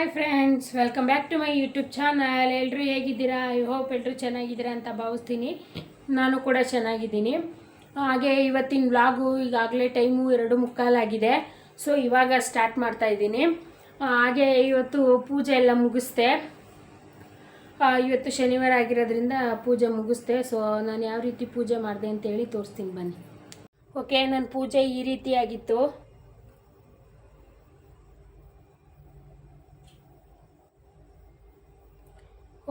Hi friends welcome back to my YouTube channel ಎಲ್ಲರೂ ಹೇಗಿದ್ದೀರಾ? I hope ಎಲ್ಲರೂ ಚೆನ್ನಾಗಿದ್ದೀರಾ ಅಂತ ಭಾವಿಸ್ತೀನಿ. ನಾನು ಕೂಡ ಚೆನ್ನಾಗಿದ್ದೀನಿ. ಹಾಗೆ ಇವತ್ತಿನ ವ್ಲಾಗು ಈಗಾಗಲೇ ಟೈಮು ಎರಡು ಮುಕ್ಕಾಲಾಗಿದೆ ಸೊ ಇವಾಗ ಸ್ಟಾರ್ಟ್ ಮಾಡ್ತಾ ಇದ್ದೀನಿ. ಹಾಗೆ ಇವತ್ತು ಪೂಜೆ ಎಲ್ಲ ಮುಗಿಸ್ದೆ. ಇವತ್ತು ಶನಿವಾರ ಆಗಿರೋದ್ರಿಂದ ಪೂಜೆ ಮುಗಿಸ್ದೆ. ಸೊ ನಾನು ಯಾವ ರೀತಿ ಪೂಜೆ ಮಾಡಿದೆ ಅಂತೇಳಿ ತೋರಿಸ್ತೀನಿ ಬನ್ನಿ. ಓಕೆ ನನ್ನ ಪೂಜೆ ಈ ರೀತಿಯಾಗಿತ್ತು.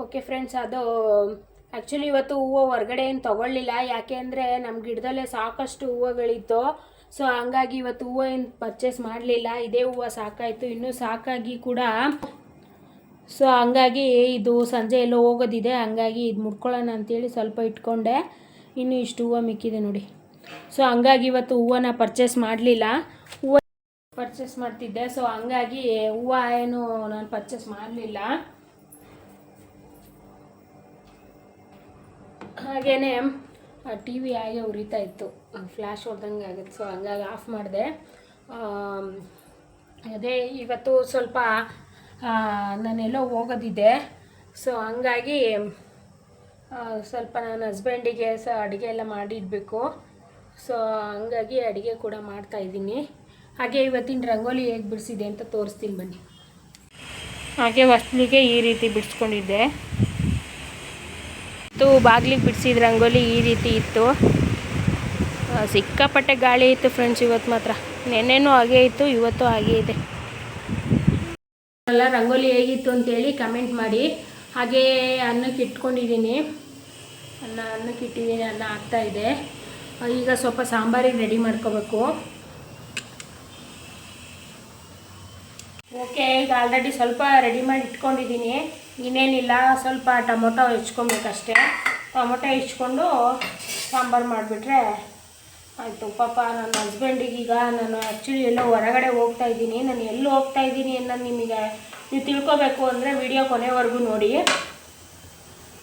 ಓಕೆ ಫ್ರೆಂಡ್ಸ್, ಅದು ಆ್ಯಕ್ಚುಲಿ ಇವತ್ತು ಹೂವು ಹೊರಗಡೆ ಏನು ತೊಗೊಳ್ಳಿಲ್ಲ. ಯಾಕೆ ಅಂದರೆ ನಮ್ಮ ಗಿಡದಲ್ಲೇ ಸಾಕಷ್ಟು ಹೂವುಗಳಿತ್ತು. ಸೊ ಹಂಗಾಗಿ ಇವತ್ತು ಹೂವು ಏನು ಪರ್ಚೇಸ್ ಮಾಡಲಿಲ್ಲ. ಇದೇ ಹೂವು ಸಾಕಾಯಿತು. ಇನ್ನೂ ಸಾಕಾಗಿ ಕೂಡ ಸೊ ಹಂಗಾಗಿ ಇದು ಸಂಜೆ ಎಲ್ಲೋ ಹೋಗೋದಿದೆ. ಹಂಗಾಗಿ ಇದು ಮುಡ್ಕೊಳ್ಳೋಣ ಅಂತೇಳಿ ಸ್ವಲ್ಪ ಇಟ್ಕೊಂಡೆ. ಇನ್ನು ಇಷ್ಟು ಹೂವು ಮಿಕ್ಕಿದೆ ನೋಡಿ. ಸೊ ಹಂಗಾಗಿ ಇವತ್ತು ಹೂವನ್ನ ಪರ್ಚೇಸ್ ಮಾಡಲಿಲ್ಲ. ಹೂವು ಪರ್ಚೇಸ್ ಮಾಡ್ತಿದ್ದೆ. ಸೊ ಹಂಗಾಗಿ ಹೂವು ಏನು ನಾನು ಪರ್ಚೇಸ್ ಮಾಡಲಿಲ್ಲ. ಹಾಗೇನೆ ಟಿ ವಿ ಹಾಗೆ ಉರಿತಾ ಇತ್ತು. ಫ್ಲ್ಯಾಶ್ ಹೊಡೆದಂಗೆ ಆಗುತ್ತೆ. ಸೊ ಹಂಗಾಗಿ ಆಫ್ ಮಾಡಿದೆ. ಅದೇ ಇವತ್ತು ಸ್ವಲ್ಪ ನಾನೆಲ್ಲೋ ಹೋಗೋದಿದೆ. ಸೊ ಹಂಗಾಗಿ ಸ್ವಲ್ಪ ನನ್ನ ಹಸ್ಬೆಂಡಿಗೆ ಸ ಅಡುಗೆ ಎಲ್ಲ ಮಾಡಿಡಬೇಕು. ಸೊ ಹಂಗಾಗಿ ಅಡುಗೆ ಕೂಡ ಮಾಡ್ತಾ ಇದ್ದೀನಿ. ಹಾಗೆ ಇವತ್ತಿನ ರಂಗೋಲಿ ಹೇಗೆ ಬಿಡಿಸಿದೆ ಅಂತ ತೋರಿಸ್ತೀನಿ ಬನ್ನಿ. ಹಾಗೆ ವಸ್ತುಗೆ ಈ ರೀತಿ ಬಿಡಿಸ್ಕೊಂಡಿದ್ದೆ. ಇತ್ತು, ಬಾಗಿಲಿಗೆ ಬಿಡಿಸಿದ ರಂಗೋಲಿ ಈ ರೀತಿ ಇತ್ತು. ಸಿಕ್ಕಾಪಟ್ಟೆ ಗಾಳಿ ಇತ್ತು ಫ್ರೆಂಡ್ಸ್ ಇವತ್ತು ಮಾತ್ರ. ನೆನ್ನೆನೂ ಹಾಗೆ ಇತ್ತು, ಇವತ್ತು ಹಾಗೆ ಇದೆ. ಎಲ್ಲ ರಂಗೋಲಿ ಹೇಗಿತ್ತು ಅಂತೇಳಿ ಕಮೆಂಟ್ ಮಾಡಿ. ಹಾಗೇ ಅನ್ನಕ್ಕೆ ಇಟ್ಕೊಂಡಿದ್ದೀನಿ. ಅನ್ನ, ಅನ್ನಕ್ಕೆ ಇಟ್ಟಿದ್ದೀನಿ, ಅನ್ನ ಆಗ್ತಾ ಇದೆ. ಈಗ ಸ್ವಲ್ಪ ಸಾಂಬಾರಿಗೆ ರೆಡಿ ಮಾಡ್ಕೋಬೇಕು. ಓಕೆ ಈಗ ಆಲ್ರೆಡಿ ಸ್ವಲ್ಪ ರೆಡಿ ಮಾಡಿ ಇಟ್ಕೊಂಡಿದ್ದೀನಿ. ಇನ್ನೇನಿಲ್ಲ, ಸ್ವಲ್ಪ ಟೊಮೊಟೊ ಹೆಚ್ಕೊಬೇಕಷ್ಟೇ. ಟೊಮೊಟೊ ಹೆಚ್ಕೊಂಡು ಸಾಂಬಾರು ಮಾಡಿಬಿಟ್ರೆ ಆಯಿತು. ಪಾಪ ನನ್ನ ಹಸ್ಬೆಂಡಿಗೆ ಈಗ ನಾನು ಆ್ಯಕ್ಚುಲಿ ಎಲ್ಲೋ ಹೊರಗಡೆ ಹೋಗ್ತಾ ಇದ್ದೀನಿ. ನಾನು ಎಲ್ಲೂ ಹೋಗ್ತಾ ಇದ್ದೀನಿ ಅನ್ನೋದು ನಿಮಗೆ ನೀವು ತಿಳ್ಕೊಬೇಕು ಅಂದರೆ ವಿಡಿಯೋ ಕೊನೆವರೆಗೂ ನೋಡಿ.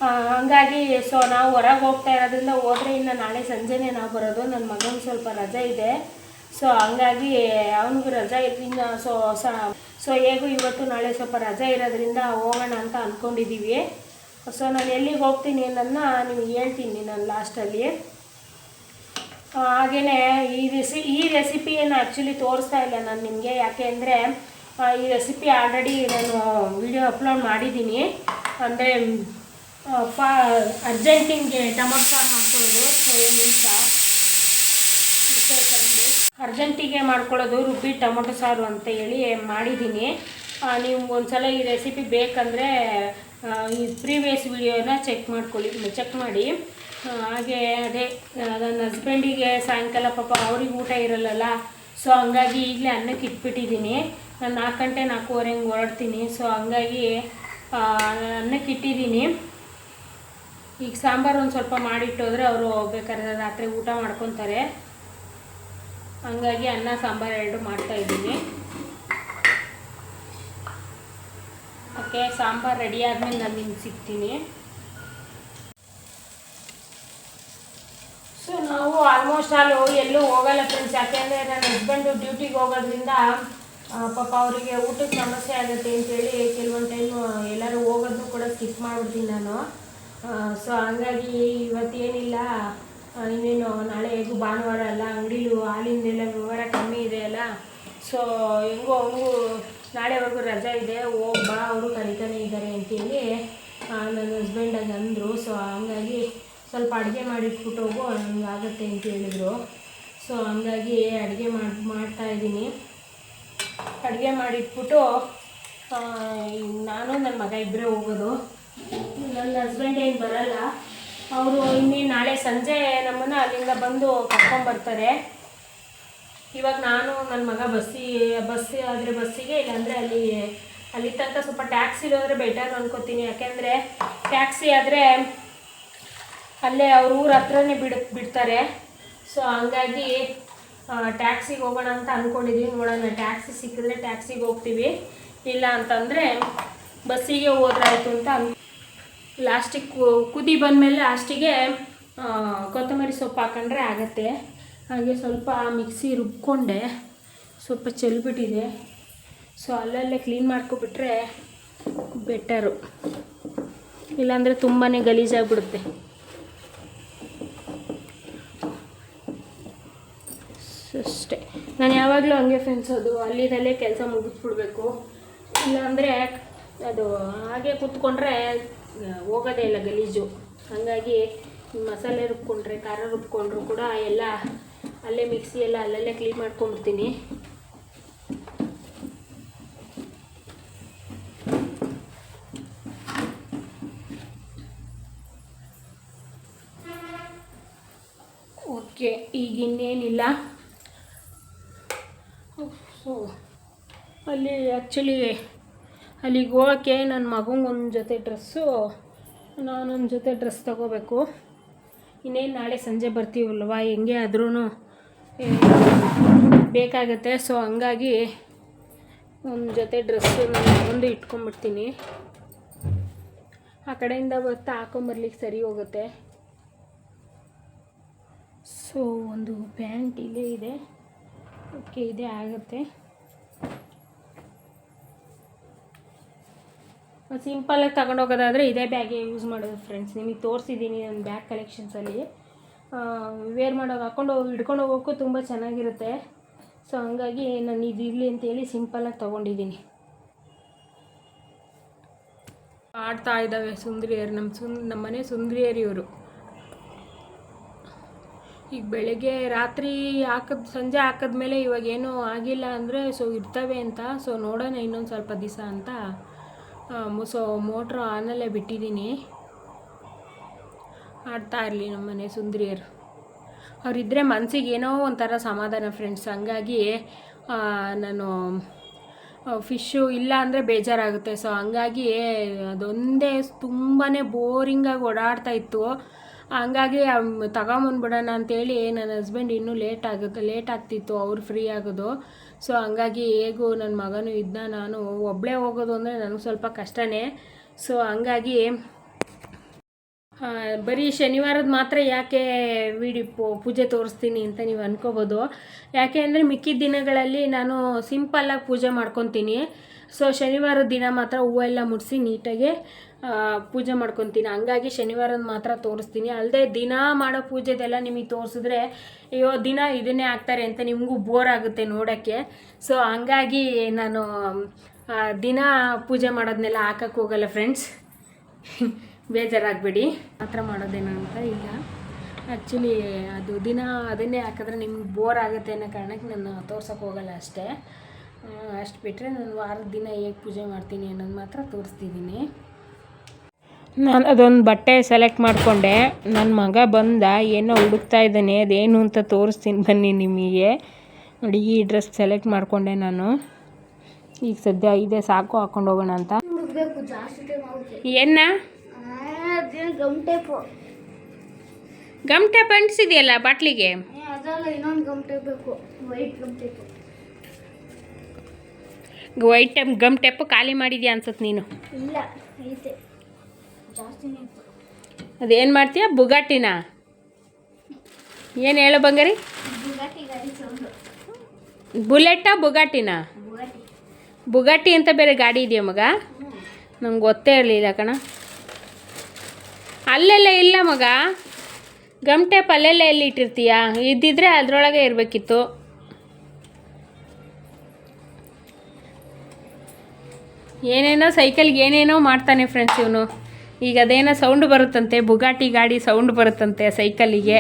ಹಂಗಾಗಿ ಸೊ ನಾವು ಹೊರಗೆ ಹೋಗ್ತಾ ಇರೋದ್ರಿಂದ ಹೋದರೆ ಇನ್ನು ನಾಳೆ ಸಂಜೆನೇ ನಾವು ಬರೋದು. ನನ್ನ ಮಗನ ಸ್ವಲ್ಪ ರಜೆ ಇದೆ. ಸೊ ಹಂಗಾಗಿ ಅವನಿಗೂ ರಜೆ ಇದ್ರಿಂದ ಸೊ ಸ ಸೊ ಹೇಗೂ ಇವತ್ತು ನಾಳೆ ಸ್ವಲ್ಪ ರಜೆ ಇರೋದ್ರಿಂದ ಹೋಗೋಣ ಅಂತ ಅಂದ್ಕೊಂಡಿದ್ದೀವಿ ಸೊ ನಾನು ಎಲ್ಲಿಗೆ ಹೋಗ್ತೀನಿ ಅನ್ನೋದನ್ನ ನಿಮ್ಗೆ ಹೇಳ್ತೀನಿ ನಾನು ಲಾಸ್ಟಲ್ಲಿ ಹಾಗೆಯೇ ಈ ರೆಸಿ ಈ ರೆಸಿಪಿಯನ್ನು ಆ್ಯಕ್ಚುಲಿ ತೋರಿಸ್ತಾ ಇಲ್ಲ ನಾನು ನಿಮಗೆ. ಯಾಕೆ ಅಂದರೆ ಈ ರೆಸಿಪಿ ಆಲ್ರೆಡಿ ನಾನು ವಿಡಿಯೋ ಅಪ್ಲೋಡ್ ಮಾಡಿದ್ದೀನಿ. ಅಂದರೆ ಪಾ ಅರ್ಜೆಂಟಿಂಗೆ ಟೊಮೊಟೊ ಸಾರು ಮಾಡ್ಕೊಳ್ಳೋದು ಸೊ ಅರ್ಜೆಂಟಿಗೆ ಮಾಡ್ಕೊಳ್ಳೋದು ರುಬ್ಬಿ ಟೊಮೊಟೊ ಸಾರು ಅಂತ ಹೇಳಿ ಮಾಡಿದ್ದೀನಿ. ನೀವು ಒಂದು ಸಲ ಈ ರೆಸಿಪಿ ಬೇಕಂದರೆ ಈ ಪ್ರೀವಿಯಸ್ ವಿಡಿಯೋನ ಚೆಕ್ ಮಾಡ್ಕೊಳ್ಳಿ, ಚೆಕ್ ಮಾಡಿ. ಹಾಗೆ ಅದೇ, ನನ್ನ ಹಸ್ಬೆಂಡಿಗೆ ಸಾಯಂಕಾಲ ಪಾಪ ಅವ್ರಿಗೆ ಊಟ ಇರಲ್ಲಲ್ಲ, ಸೊ ಹಂಗಾಗಿ ಈಗಲೇ ಅನ್ನಕ್ಕೆ ಇಟ್ಬಿಟ್ಟಿದ್ದೀನಿ. ನಾನು ನಾಲ್ಕು ಗಂಟೆ, ನಾಲ್ಕೂವರೆ ಹಂಗೆ ಹೊರಡ್ತೀನಿ, ಸೊ ಹಂಗಾಗಿ ಅನ್ನಕ್ಕೆ ಇಟ್ಟಿದ್ದೀನಿ. ಈಗ ಸಾಂಬಾರು ಒಂದು ಸ್ವಲ್ಪ ಮಾಡಿಟ್ಟೋದ್ರೆ ಅವರು ಬೇಕಾದ್ರೆ ರಾತ್ರಿ ಊಟ ಮಾಡ್ಕೊತಾರೆ. ಹಂಗಾಗಿ ಅನ್ನ, ಸಾಂಬಾರು ಎರಡು ಮಾಡ್ತಾ ಇದ್ದೀನಿ. ಓಕೆ, ಸಾಂಬಾರು ರೆಡಿ ಆದಮೇಲೆ ನಾನು ನಿಮ್ಗೆ ಸಿಗ್ತೀನಿ. ಸೊ ನಾವು ಆಲ್ಮೋಸ್ಟ್ ಆಲ್ ಎಲ್ಲೂ ಹೋಗಲ್ಲ ಫ್ರೆಂಡ್ಸ್ ಯಾಕೆಂದರೆ ನನ್ನ ಹಸ್ಬೆಂಡು ಡ್ಯೂಟಿಗೆ ಹೋಗೋದ್ರಿಂದ ಪಾಪ ಅವರಿಗೆ ಊಟಕ್ಕೆ ಸಮಸ್ಯೆ ಆಗುತ್ತೆ ಅಂತೇಳಿ ಕೆಲವೊಂದು ಟೈಮು ಎಲ್ಲರೂ ಹೋಗೋದು ಕೂಡ ಸ್ಕಿಪ್ ಮಾಡಿಬಿಡ್ತೀನಿ ನಾನು. ಸೊ ಹಂಗಾಗಿ ಇವತ್ತೇನಿಲ್ಲ ಇನ್ನೇನು ನಾಳೆ ಹೇಗೂ ಭಾನುವಾರ ಅಲ್ಲ ಅಂಗಡಿಲು ಹಾಲಿಂದೆಲ್ಲ ವ್ಯವಹಾರ ಕಮ್ಮಿ ಇದೆ ಅಲ್ಲ ಸೊ ಹೆಂಗೋ ನಾಳೆ ನಾಳೆವರೆಗೂ ರಜೆ ಇದೆ, ಹೋಗ್ ಬಾ, ಅವರು ಕರಿತಾನೆ ಇದ್ದಾರೆ ಅಂತೇಳಿ ನನ್ನ ಹಸ್ಬೆಂಡಾಗಿ ಅಂದರು. ಸೊ ಹಂಗಾಗಿ ಸ್ವಲ್ಪ ಅಡುಗೆ ಮಾಡಿಟ್ಬಿಟ್ಟು ಹೋಗು ಆಗುತ್ತೆ ಅಂತ ಹೇಳಿದರು. ಸೊ ಹಂಗಾಗಿ ಅಡುಗೆ ಮಾಡಿ, ಮಾಡ್ತಾ ಇದ್ದೀನಿ. ಅಡುಗೆ ಮಾಡಿಟ್ಬಿಟ್ಟು ನಾನು ನನ್ನ ಮಗ ಇಬ್ಬರೇ ಹೋಗೋದು. ನನ್ನ ಹಸ್ಬೆಂಡ್ ಏನು ಬರಲ್ಲ. ಅವರು ಇನ್ನೇನು ನಾಳೆ ಸಂಜೆ ನಮ್ಮನ್ನು ಅಲ್ಲಿಂದ ಬಂದು ಕರ್ಕೊಂಬರ್ತಾರೆ ಇವಾಗ ನಾನು ನನ್ನ ಮಗ ಬಸ್ಸಿ ಬಸ್ ಆದರೆ ಬಸ್ಸಿಗೆ ಇಲ್ಲಾಂದರೆ ಅಲ್ಲಿ ಅಲ್ಲಿ ತನಕ ಸ್ವಲ್ಪ ಟ್ಯಾಕ್ಸಿಲಿ ಹೋದರೆ ಬೆಟರ್ ಅಂದ್ಕೋತೀನಿ ಯಾಕೆಂದರೆ ಟ್ಯಾಕ್ಸಿ ಆದರೆ ಅಲ್ಲೇ ಅವ್ರ ಊರ ಹತ್ರನೇ ಬಿಡ್, ಬಿಡ್ತಾರೆ. ಸೊ ಹಂಗಾಗಿ ಟ್ಯಾಕ್ಸಿಗೆ ಹೋಗೋಣ ಅಂತ ಅಂದ್ಕೊಂಡಿದ್ದೀವಿ ನೋಡೋಣ ಟ್ಯಾಕ್ಸಿ ಸಿಕ್ಕಿದ್ರೆ ಟ್ಯಾಕ್ಸಿಗೆ ಹೋಗ್ತೀವಿ. ಇಲ್ಲ ಅಂತಂದರೆ ಬಸ್ಸಿಗೆ ಹೋದ್ರಾಯ್ತು ಅಂತ ಅನ್ ಲಾಸ್ಟಿಗೆ ಕುದಿ ಬಂದಮೇಲೆ ಲಾಸ್ಟಿಗೆ ಕೊತ್ತಂಬರಿ ಸೊಪ್ಪು ಹಾಕೊಂಡ್ರೆ ಆಗತ್ತೆ. ಹಾಗೆ ಸ್ವಲ್ಪ ಮಿಕ್ಸಿ ರುಬ್ಕೊಂಡೆ. ಸ್ವಲ್ಪ ಚೆಲ್ಬಿಟ್ಟಿದೆ. ಸೊ ಅಲ್ಲಲ್ಲೇ ಕ್ಲೀನ್ ಮಾಡ್ಕೊಬಿಟ್ರೆ ಬೆಟರು ಇಲ್ಲಾಂದರೆ ತುಂಬಾ ಗಲೀಜಾಗ್ಬಿಡುತ್ತೆ. ಅಷ್ಟೇ. ನಾನು ಯಾವಾಗಲೂ ಹಂಗೆ ಫ್ರೆಂಡ್ಸ್ ಅದು, ಅಲ್ಲಿದಲ್ಲೇ ಕೆಲಸ ಮುಗಿಸ್ಬಿಡ್ಬೇಕು. ಇಲ್ಲಾಂದರೆ ಅದು ಹಾಗೆ ಕೂತ್ಕೊಂಡ್ರೆ ಹೋಗೋದೇ ಇಲ್ಲ ಗಲೀಜು. ಹಾಗಾಗಿ ಮಸಾಲೆ ರುಬ್ಕೊಂಡ್ರೆ, ಖಾರ ರುಬ್ಕೊಂಡ್ರು ಕೂಡ ಎಲ್ಲ ಅಲ್ಲೇ ಮಿಕ್ಸಿ ಎಲ್ಲ ಅಲ್ಲಲ್ಲೇ ಕ್ಲೀನ್ ಮಾಡ್ಕೊಂಡ್ಬಿಡ್ತೀನಿ. ಓಕೆ, ಈಗ ಇನ್ನೇನಿಲ್ಲ. ಅಲ್ಲಿ ಆ್ಯಕ್ಚುಲಿ ಅಲ್ಲಿಗೆ ಹೋಗೋಕ್ಕೆ ನನ್ನ ಮಗಂಗೆ ಒಂದು ಜೊತೆ ಡ್ರೆಸ್ಸು ನಾನೊಂದು ಜೊತೆ ಡ್ರೆಸ್ ತೊಗೋಬೇಕು. ಇನ್ನೇನು ನಾಳೆ ಸಂಜೆ ಬರ್ತೀವಲ್ವ? ಹೆಂಗೆ ಆದ್ರೂ ಬೇಕಾಗತ್ತೆ. ಸೊ ಹಂಗಾಗಿ ಒಂದು ಜೊತೆ ಡ್ರೆಸ್ ನಾನು ಒಂದು ಇಟ್ಕೊಂಡ್ಬಿಡ್ತೀನಿ. ಆ ಕಡೆಯಿಂದ ಬರ್ತಾ ಹಾಕೊಂಬರ್ಲಿಕ್ಕೆ ಸರಿ ಹೋಗುತ್ತೆ. ಸೊ ಒಂದು ಪ್ಯಾಂಟ್ ಇಲ್ಲೇ ಇದೆ. ಓಕೆ ಇದೇ ಆಗುತ್ತೆ. ಸಿಂಪಲಾಗಿ ತಗೊಂಡೋಗೋದಾದರೆ ಇದೇ ಬ್ಯಾಗೇ ಯೂಸ್ ಮಾಡೋದು ಫ್ರೆಂಡ್ಸ್ ನಿಮಗೆ ತೋರಿಸಿದ್ದೀನಿ ನನ್ನ ಬ್ಯಾಗ್ ಕಲೆಕ್ಷನ್ಸಲ್ಲಿ ವೇರ್ ಮಾಡೋಕೆ ಹಾಕ್ಕೊಂಡು ಹೋಗಿ, ಹಿಡ್ಕೊಂಡು ಹೋಗೋಕ್ಕೂ ತುಂಬ ಚೆನ್ನಾಗಿರುತ್ತೆ. ಸೊ ಹಂಗಾಗಿ ನಾನು ಇದು ಇರಲಿ ಅಂತೇಳಿ ಸಿಂಪಲಾಗಿ ತೊಗೊಂಡಿದ್ದೀನಿ ಆಡ್ತಾ ಇದ್ದಾವೆ ಸುಂದ್ರಿಯರು. ನಮ್ಮ ಸುಂದ್ ನಮ್ಮ ಮನೆ ಸುಂದರಿಯರು ಇವರು ಈಗ ಬೆಳಗ್ಗೆ ರಾತ್ರಿ ಹಾಕಿದ, ಸಂಜೆ ಹಾಕಿದ್ಮೇಲೆ ಇವಾಗ ಏನೂ ಆಗಿಲ್ಲ ಅಂದರೆ ಸೊ ಇರ್ತವೆ ಅಂತ. ಸೊ ನೋಡೋಣ ಇನ್ನೊಂದು ಸ್ವಲ್ಪ ದಿವಸ ಅಂತ. ಸೊ, ಮೋಟ್ರ್ ಆನಲ್ಲೇ ಬಿಟ್ಟಿದ್ದೀನಿ. ಆಡ್ತಾ ಇರಲಿ ನಮ್ಮ ಮನೆ ಸುಂದರಿಯರು. ಅವರಿದ್ದರೆ ಮನಸ್ಸಿಗೆ ಏನೋ ಒಂಥರ ಸಮಾಧಾನ ಫ್ರೆಂಡ್ಸ್ ಹಂಗಾಗಿ ನಾನು ಫಿಶ್ಶು ಇಲ್ಲ ಅಂದರೆ ಬೇಜಾರಾಗುತ್ತೆ. ಸೊ ಹಂಗಾಗಿ ಅದೊಂದೇ ತುಂಬಾ ಬೋರಿಂಗಾಗಿ ಓಡಾಡ್ತಾ ಇತ್ತು. ಹಂಗಾಗಿ ತಗೊಂಬಂದ್ಬಿಡೋಣ ಅಂತೇಳಿ ನನ್ನ ಹಸ್ಬೆಂಡ್ ಇನ್ನೂ ಲೇಟ್ ಆಗುತ್ತೆ ಲೇಟ್ ಆಗ್ತಿತ್ತು. ಅವ್ರು ಫ್ರೀ ಆಗೋದು. ಸೊ ಹಂಗಾಗಿ ಹೇಗೂ ನನ್ನ ಮಗನು ಇದ್ದ ನಾನು ಒಬ್ಬಳೇ ಹೋಗೋದು ಅಂದರೆ ನನಗೆ ಸ್ವಲ್ಪ ಕಷ್ಟನೇ. ಸೊ ಹಂಗಾಗಿ ಬರೀ ಶನಿವಾರದ ಮಾತ್ರ ಯಾಕೆ ವಿಡಿ ಪೂಜೆ ತೋರಿಸ್ತೀನಿ ಅಂತ ನೀವು ಅನ್ಕೋಬೋದು. ಯಾಕೆ ಅಂದರೆ ಮಿಕ್ಕಿದ ದಿನಗಳಲ್ಲಿ ನಾನು ಸಿಂಪಲ್ಲಾಗಿ ಪೂಜೆ ಮಾಡ್ಕೊತೀನಿ. ಸೊ ಶನಿವಾರದ ದಿನ ಮಾತ್ರ ಹೂವೆಲ್ಲ ಮುಡಿಸಿ ನೀಟಾಗಿ ಪೂಜೆ ಮಾಡ್ಕೊತೀನಿ. ಹಂಗಾಗಿ ಶನಿವಾರದ ಮಾತ್ರ ತೋರಿಸ್ತೀನಿ. ಅಲ್ಲದೆ ದಿನ ಮಾಡೋ ಪೂಜೆದೆಲ್ಲ ನಿಮಗೆ ತೋರಿಸಿದ್ರೆ, ಅಯ್ಯೋ, ದಿನ ಇದನ್ನೇ ಹಾಕ್ತಾರೆ ಅಂತ ನಿಮಗೂ ಬೋರ್ ಆಗುತ್ತೆ ನೋಡೋಕ್ಕೆ. ಸೊ ಹಂಗಾಗಿ ನಾನು ದಿನ ಪೂಜೆ ಮಾಡೋದನ್ನೆಲ್ಲ ಹಾಕಕ್ಕೆ ಹೋಗಲ್ಲ ಫ್ರೆಂಡ್ಸ್ ಬೇಜಾರಾಗಬೇಡಿ. ಮಾತ್ರ ಅಂತ ಇಲ್ಲ. ಆ್ಯಕ್ಚುಲಿ ಅದು ದಿನ ಅದನ್ನೇ ಹಾಕಿದ್ರೆ ನಿಮ್ಗೆ ಬೋರ್ ಆಗುತ್ತೆ ಅನ್ನೋ ಕಾರಣಕ್ಕೆ ನಾನು ತೋರ್ಸೋಕೆ ಹೋಗಲ್ಲ ಅಷ್ಟೇ. ಅಷ್ಟು ಬಿಟ್ಟರೆ ನಾನು ವಾರದ ದಿನ ಹೇಗೆ ಪೂಜೆ ಮಾಡ್ತೀನಿ ಅನ್ನೋದು ಮಾತ್ರ ತೋರಿಸ್ತಿದ್ದೀನಿ. ನಾನು ಅದೊಂದು ಬಟ್ಟೆ ಸೆಲೆಕ್ಟ್ ಮಾಡಿಕೊಂಡೆ. ನನ್ನ ಮಗ ಬಂದ, ಏನೋ ಹುಡುಕ್ತಾ ಇದ್ದಾನೆ, ಅದೇನು ಅಂತ ತೋರಿಸ್ತೀನಿ ಬನ್ನಿ ನಿಮಗೆ. ನೋಡಿ, ಈ ಡ್ರೆಸ್ ಸೆಲೆಕ್ಟ್ ಮಾಡಿಕೊಂಡೆ ನಾನು. ಈಗ ಸದ್ಯ ಇದೆ, ಸಾಕು ಹಾಕ್ಕೊಂಡು ಹೋಗೋಣ ಅಂತ. ಏನ? ಗಮ್ ಟೇಪು ಅಂಟಿಸಿದೆಯಲ್ಲ ಬಾಟ್ಲಿಗೆ? ವೈಟ್ ಟೇಪು ಗಮ್ ಟೇಪ್ ಖಾಲಿ ಮಾಡಿದ್ಯಾ ಅನ್ಸುತ್ತೆ ನೀನು? ಇಲ್ಲ ಅದೇನು ಮಾಡ್ತೀಯ? ಬುಗಾಟಿನ? ಏನು ಹೇಳೋ ಬಂಗಾರಿ? ಬುಲೆಟಾ ಬುಗಾಟಿನ? ಬುಗಾಟಿ. ಬುಗಾಟಿ ಅಂತ ಬೇರೆ ಗಾಡಿ ಇದೆಯಾ ಮಗ? ನಂಗೆ ಗೊತ್ತೇ ಇರಲಿಲ್ಲ ಕಣ. ಅಲ್ಲೆಲ್ಲ ಇಲ್ಲ ಮಗ. ಗಮ್ ಟೇಪ್ ಅಲ್ಲೆಲ್ಲ ಎಲ್ಲಿ ಇಟ್ಟಿರ್ತೀಯ? ಇದ್ದಿದ್ರೆ ಅದರೊಳಗೆ ಇರಬೇಕಿತ್ತು. ಏನೇನೋ ಸೈಕಲ್ಗೆ ಏನೇನೋ ಮಾಡ್ತಾನೆ ಫ್ರೆಂಡ್ಸ್ ಇವನು. ಈಗ ಅದೇನೋ ಸೌಂಡ್ ಬರುತ್ತಂತೆ, ಬುಗಾಟಿ ಗಾಡಿ ಸೌಂಡ್ ಬರುತ್ತಂತೆ ಸೈಕಲ್ಲಿಗೆ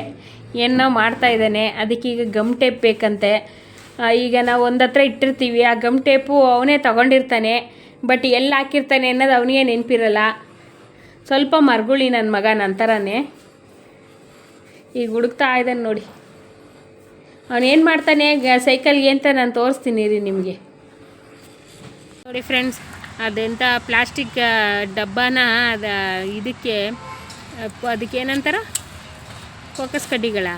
ಏನೋ ಮಾಡ್ತಾ ಇದ್ದಾನೆ. ಅದಕ್ಕೀಗ ಗಮ್ ಟೇಪ್ ಬೇಕಂತೆ. ಈಗ ನಾವು ಒಂದು ಹತ್ರ ಇಟ್ಟಿರ್ತೀವಿ. ಆ ಗಮ್ ಟೇಪು ಅವನೇ ತಗೊಂಡಿರ್ತಾನೆ. ಬಟ್ ಎಲ್ಲಿ ಹಾಕಿರ್ತಾನೆ ಅನ್ನೋದು ಅವನಿಗೆ ನೆನಪಿರಲ್ಲ. ಸ್ವಲ್ಪ ಮರ್ಗುಳಿ ನನ್ನ ಮಗ ನಂತರನೇ. ಈಗ ಹುಡುಕ್ತಾ ಇದ್ದಾನೆ ನೋಡಿ. ಅವನೇನು ಮಾಡ್ತಾನೆ? ಸೈಕಲ್ಗೆ ಅಂತ ನಾನು ತೋರಿಸ್ತೀನಿ ರೀ ನಿಮಗೆ. ನೋಡಿ ಫ್ರೆಂಡ್ಸ್ ಅದೆಂಥ ಪ್ಲಾಸ್ಟಿಕ್ ಡಬ್ಬನ ಅದ ಇದಕ್ಕೆ ಅದಕ್ಕೆ ಏನಂತಾರ? ಫೋಕಸ್ ಕಡ್ಡಿಗಳ.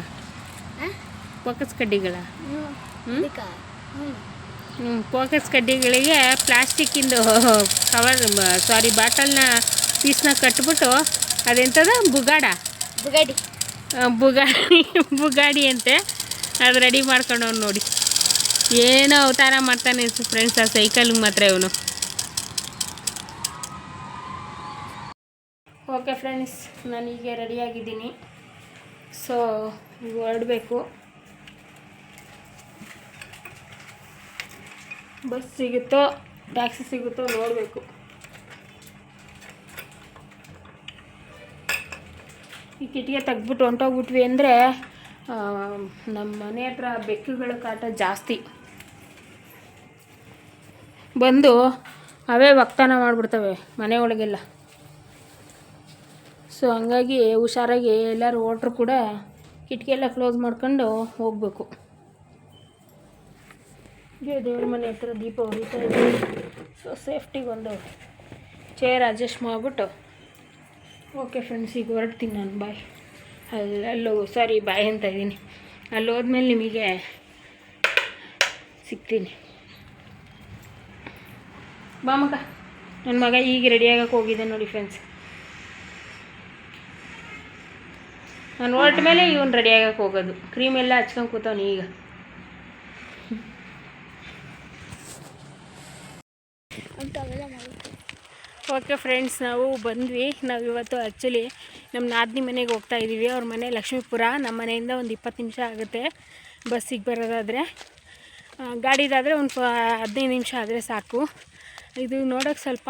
ಫೋಕಸ್ ಕಡ್ಡಿಗಳ? ಹ್ಞೂ ಫೋಕಸ್ ಕಡ್ಡಿಗಳಿಗೆ ಪ್ಲಾಸ್ಟಿಕ್ಕಿಂದು ಕವರ್ ಸಾರಿ ಬಾಟಲ್ನ ಪೀಸ್ನ ಕಟ್ಬಿಟ್ಟು ಅದೆಂಥದ ಬುಗಾಡ. ಬುಗಾಡಿ. ಬುಗಾಡಿ ಬುಗಾಡಿ ಅಂತೆ. ಅದು ರೆಡಿ ಮಾಡ್ಕೊಂಡವ್ನು ನೋಡಿ. ಏನೋ ಅವತಾರ ಮಾಡ್ತಾನೆ ಫ್ರೆಂಡ್ಸ್ ಆ ಸೈಕಲ್ಗೆ ಮಾತ್ರ ಇವನು. ಓಕೆ ಫ್ರೆಂಡ್ಸ್ ನಾನೀಗ ರೆಡಿಯಾಗಿದ್ದೀನಿ. ಸೊ ಈಗ ಹೊರಡಬೇಕು. ಬಸ್ ಸಿಗುತ್ತೋ, ಟ್ಯಾಕ್ಸಿ ಸಿಗುತ್ತೋ ನೋಡಬೇಕು ಈ ಕಿಟಿಗೆ ತೆಗ್ದ್ಬಿಟ್ಟು ಹೊಂಟೋಗ್ಬಿಟ್ವಿ ಅಂದರೆ ನಮ್ಮ ಮನೆ ಹತ್ರ ಬೆಕ್ಕುಗಳ ಕಾಟ ಜಾಸ್ತಿ. ಬಂದು ಅವೇ ವಕ್ತಾನ ಮಾಡಿಬಿಡ್ತವೆ ಮನೆ ಒಳಗೆಲ್ಲ. ಸೊ ಹಂಗಾಗಿ ಹುಷಾರಾಗಿ ಎಲ್ಲರೂ ಹೊಟ್ರು ಕೂಡ ಕಿಟಕಿ ಎಲ್ಲ ಕ್ಲೋಸ್ ಮಾಡ್ಕೊಂಡು ಹೋಗಬೇಕು. ದೇವ್ರ ಮನೆ ಹತ್ರ ದೀಪ ಹೊಡಿತಾ ಇದ್ದೀವಿ ಸೊ ಸೇಫ್ಟಿಗೆ ಒಂದು ಚೇರ್ ಅಡ್ಜಸ್ಟ್ ಮಾಡಿಬಿಟ್ಟು. ಓಕೆ ಫ್ರೆಂಡ್ಸ್ ಈಗ ಹೊರಡ್ತೀನಿ ನಾನು. ಬಾಯ್ ಅಲ್ಲಿ ಅಲ್ಲೋ ಸಾರಿ ಬಾಯ್ ಅಂತ ಇದ್ದೀನಿ. ಅಲ್ಲಿ ಹೋದ್ಮೇಲೆ ನಿಮಗೆ ಸಿಗ್ತೀನಿ. ಮಗ ನನ್ನ ಮಗ ಈಗ ರೆಡಿಯಾಗಕ್ಕೆ ಹೋಗಿದೆ ನೋಡಿ ಫ್ರೆಂಡ್ಸ್ ನಾನು ಹೊರಟ ಮೇಲೆ ಇವನು ರೆಡಿಯಾಗಕ್ಕೆ ಹೋಗೋದು. ಕ್ರೀಮ್ ಎಲ್ಲ ಹಚ್ಕೊಂಡು ಕೂತವನು ಈಗ. ಓಕೆ ಫ್ರೆಂಡ್ಸ್ ನಾವು ಬಂದ್ವಿ. ನಾವು ಇವತ್ತು ಆ್ಯಕ್ಚುಲಿ ನಮ್ಮ ನಾದಿನಿ ಮನೆಗೆ ಹೋಗ್ತಾ ಇದ್ದೀವಿ ಅವ್ರ ಮನೆ ಲಕ್ಷ್ಮೀಪುರ. ನಮ್ಮ ಮನೆಯಿಂದ ಒಂದು ಇಪ್ಪತ್ತು ನಿಮಿಷ ಆಗುತ್ತೆ ಬಸ್ಸಿಗೆ ಬರೋದಾದರೆ. ಗಾಡಿದಾದರೆ ಒಂದು ಹದಿನೈದು ನಿಮಿಷ ಆದರೆ ಸಾಕು. ಇದು ನೋಡೋಕ್ಕೆ ಸ್ವಲ್ಪ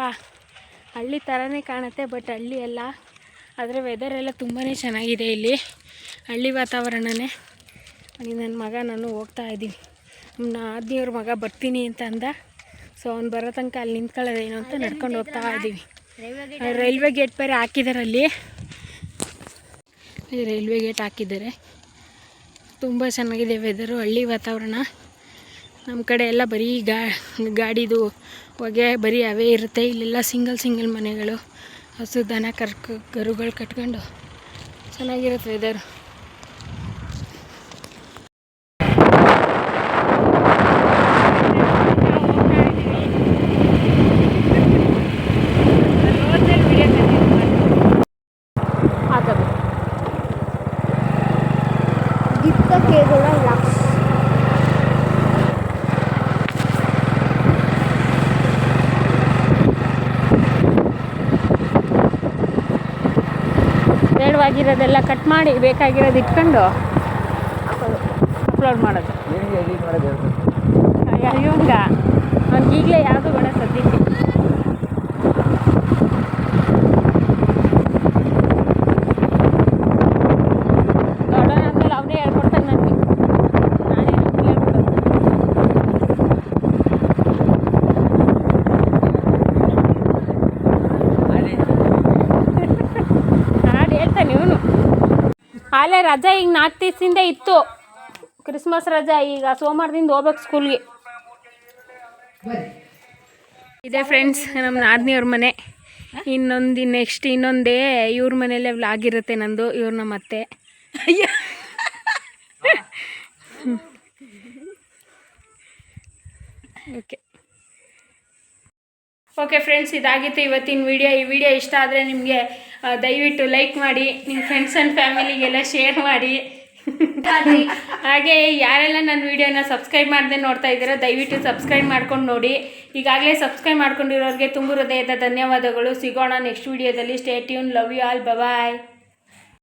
ಹಳ್ಳಿ ಥರನೇ ಕಾಣುತ್ತೆ ಬಟ್ ಹಳ್ಳಿ ಅಲ್ಲ ಆದರೆ ವೆದರ್ ಎಲ್ಲ ತುಂಬಾ ಚೆನ್ನಾಗಿದೆ ಇಲ್ಲಿ. ಹಳ್ಳಿ ವಾತಾವರಣನೇ. ಅಲ್ಲಿ ನನ್ನ ಮಗ ನಾನು ಹೋಗ್ತಾ ಇದ್ದೀನಿ. ನಮ್ಮ ನಾದಿನಿಯವ್ರ ಮಗ ಬರ್ತೀನಿ ಅಂತ ಅಂದ. ಸೊ ಅವ್ನು ಬರೋ ತನಕ ಅಲ್ಲಿ ನಿಂತ್ಕೊಳ್ಳೋದೇನು ಅಂತ ನಡ್ಕೊಂಡು ಹೋಗ್ತಾ ಇದ್ದೀವಿ. ರೈಲ್ವೆ ರೈಲ್ವೆ ಗೇಟ್ ಬೇರೆ ಹಾಕಿದ್ದಾರೆ ಅಲ್ಲಿ ಈ ರೈಲ್ವೆ ಗೇಟ್ ಹಾಕಿದ್ದಾರೆ. ತುಂಬ ಚೆನ್ನಾಗಿದೆ ವೆದರು ಹಳ್ಳಿ ವಾತಾವರಣ. ನಮ್ಮ ಕಡೆ ಎಲ್ಲ ಬರೀ ಗಾ ಗಾಡಿದು ಹೊಗೆ ಬರೀ ಅವೇ ಇರುತ್ತೆ. ಇಲ್ಲೆಲ್ಲ ಸಿಂಗಲ್ ಸಿಂಗಲ್ ಮನೆಗಳು. ಹಸು ದನ ಕರ್ಕ ಗರುಗಳು ಕಟ್ಕೊಂಡು ಚೆನ್ನಾಗಿರುತ್ತೆ ವೆದರು ಬೇಡವಾಗಿರೋದೆಲ್ಲ ಕಟ್ ಮಾಡಿ ಬೇಕಾಗಿರೋದು ಇಟ್ಕೊಂಡು ಅಪ್ಲೋಡ್ ಮಾಡೋದು. ಅಯ್ಯೋ ಅವ್ನಿಗೆ ಈಗಲೇ ಯಾವುದು ಬೇಡ ಸದ್ಯಕ್ಕೆ ದೊಡ್ಡವನ ಆದ್ಮೇಲೆ ಅವನೇ ಹೇಳ್ಕೊಡ್ತಾನೆ ನನಗೆ ನಾನೇ ಹೇಳ್ಕೊಡೋದು ಹಾಡು ಹೇಳ್ತಾನೆ ಇವನು ಆಲೇ ರಜಾ ಈಗ ನಾಲ್ಕು ದಿವಸದಿಂದ ಇತ್ತು. ಕ್ರಿಸ್ಮಸ್ ರಜಾ ಈಗ ಸೋಮವಾರದಿಂದ ಹೋಗ್ಬೇಕು ಸ್ಕೂಲ್ಗೆ ಇದೆ ಫ್ರೆಂಡ್ಸ್ ನಮ್ಮ ನಾದಿನಿಯವ್ರ ಮನೆ. ಇನ್ನೊಂದು ನೆಕ್ಸ್ಟ್ ಇನ್ನೊಂದೇ ಇವ್ರ ಮನೆಯಲ್ಲೇ ವ್ಲಾಗ್ ಇರುತ್ತೆ ನಂದು ಇವ್ರ ನಮ್ಮ ಅತ್ತೆ. ಓಕೆ ಓಕೆ ಫ್ರೆಂಡ್ಸ್ ಇದಾಗಿತ್ತು ಇವತ್ತಿನ ವಿಡಿಯೋ ಈ ವಿಡಿಯೋ ಇಷ್ಟ ಆದರೆ ನಿಮಗೆ ದಯವಿಟ್ಟು ಲೈಕ್ ಮಾಡಿ ನಿಮ್ಮ ಫ್ರೆಂಡ್ಸ್ ಆ್ಯಂಡ್ ಫ್ಯಾಮಿಲಿಗೆಲ್ಲ ಶೇರ್ ಮಾಡಿ. ಹಾಗೆ ಯಾರೆಲ್ಲ ನನ್ನ ವಿಡಿಯೋನ ಸಬ್ಸ್ಕ್ರೈಬ್ ಮಾಡದೆ ನೋಡ್ತಾ ಇದ್ದೀರಾ, ದಯವಿಟ್ಟು ಸಬ್ಸ್ಕ್ರೈಬ್ ಮಾಡ್ಕೊಂಡು ನೋಡಿ. ಈಗಾಗಲೇ ಸಬ್ಸ್ಕ್ರೈಬ್ ಮಾಡ್ಕೊಂಡಿರೋರಿಗೆ ತುಂಬ ಹೃದಯದ ಧನ್ಯವಾದಗಳು. ಸಿಗೋಣ ನೆಕ್ಸ್ಟ್ ವಿಡಿಯೋದಲ್ಲಿ stay tune love you all bye